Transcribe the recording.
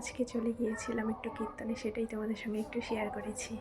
আজকে চলে গিয়েছিলাম একটু কীর্তনে সেটাই তোমাদের সঙ্গে একটু শেয়ার করেছি।